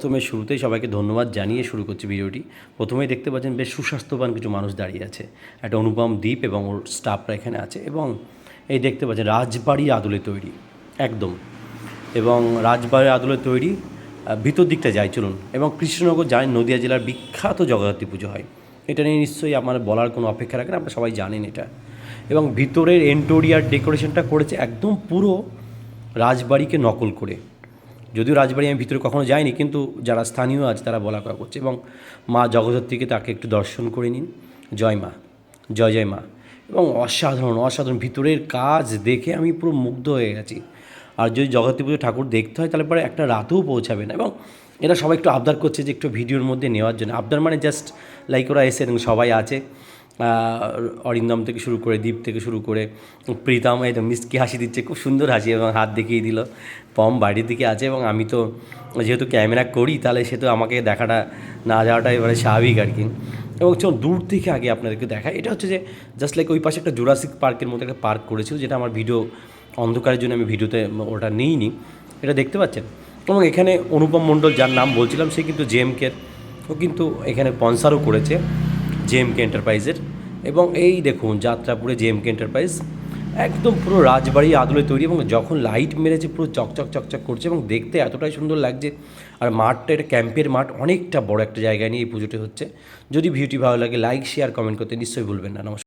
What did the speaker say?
প্রথমে শুরুতেই সবাইকে ধন্যবাদ জানিয়ে শুরু করছি ভিডিওটি। প্রথমেই দেখতে পাচ্ছেন বেশ সুস্বাস্থ্যবান কিছু মানুষ দাঁড়িয়ে আছে। একটা অনুপম দ্বীপ এবং ওর স্টাফরা এখানে আছে এবং এই দেখতে পাচ্ছেন রাজবাড়ির আদলে তৈরি, একদম। এবং রাজবাড়ির আদলে তৈরি ভিতর দিকটা যাই চলুন। এবং কৃষ্ণনগর জানেন নদিয়া জেলার বিখ্যাত জগদ্ধাত্রী পুজো হয়। এটা নিয়ে নিশ্চয়ই আমার বলার কোনো অপেক্ষা রাখেন আপনারা সবাই জানেন এটা। এবং ভিতরের এন্টোরিয়ার ডেকোরেশনটা করেছে একদম পুরো রাজবাড়িকে নকল করে। যদিও রাজবাড়ি আমি ভিতরে কখনো যাইনি, কিন্তু যারা স্থানীয় আছে তারা বলা কয়া করছে এবং মা জগদ্ধাত্রীকে তাকে একটু দর্শন করে নিন। জয় মা, জয় জয় মা। এবং অসাধারণ অসাধারণ ভিতরের কাজ দেখে আমি পুরো মুগ্ধ হয়ে গেছি। আর যদি জগদ্ধাত্রী পুজো ঠাকুর দেখতে হয় তাহলে পরে একটা রাতেও পৌঁছাবে না। এবং এরা সবাই একটু আবদার করছে যে একটু ভিডিওর মধ্যে নেওয়ার জন্য। আবদার মানে জাস্ট লাইক ওরা এসে এবং সবাই আছে। অরিন্দম থেকে শুরু করে দ্বীপ থেকে শুরু করে প্রীতম একদম মিসকি হাসি দিচ্ছে, খুব সুন্দর হাসি এবং হাত দেখিয়ে দিল। পম বাড়ির দিকে আছে এবং আমি তো যেহেতু ক্যামেরা করি, তাহলে সে তো আমাকে দেখাটা না যাওয়াটা এবারে স্বাভাবিক আর কি। এবং চল, দূর থেকে আগে আপনাদেরকে দেখায় এটা হচ্ছে যে জাস্ট লাইক ওই পাশে একটা জুরাসিক পার্কের মতো একটা পার্ক করেছিল, যেটা আমার ভিডিও অন্ধকারের জন্য আমি ভিডিওতে ওটা নিইনি। এটা দেখতে পাচ্ছেন? এবং এখানে অনুপম মণ্ডল যার নাম বলছিলাম, সে কিন্তু জেএমকের ও কিন্তু এখানে স্পন্সারও করেছে জেএমকে এন্টারপ্রাইজের এবং এই দেখুন, যাত্রাপুরে জেএমকে এন্টারপ্রাইজ একদম পুরো রাজবাড়ি আদলে তৈরি এবং যখন লাইট মেরেছে, পুরো চকচক চকচক করছে এবং দেখতে এতটাই সুন্দর লাগছে। আর মাঠটা, এটা ক্যাম্পের মাঠ, অনেকটা বড় একটা জায়গায় নিয়ে এই পুজোটি হচ্ছে। যদি ভিডিওটি ভালো লাগে লাইক শেয়ার কমেন্ট করতে নিশ্চয়ই ভুলবেন না। নমস্কার।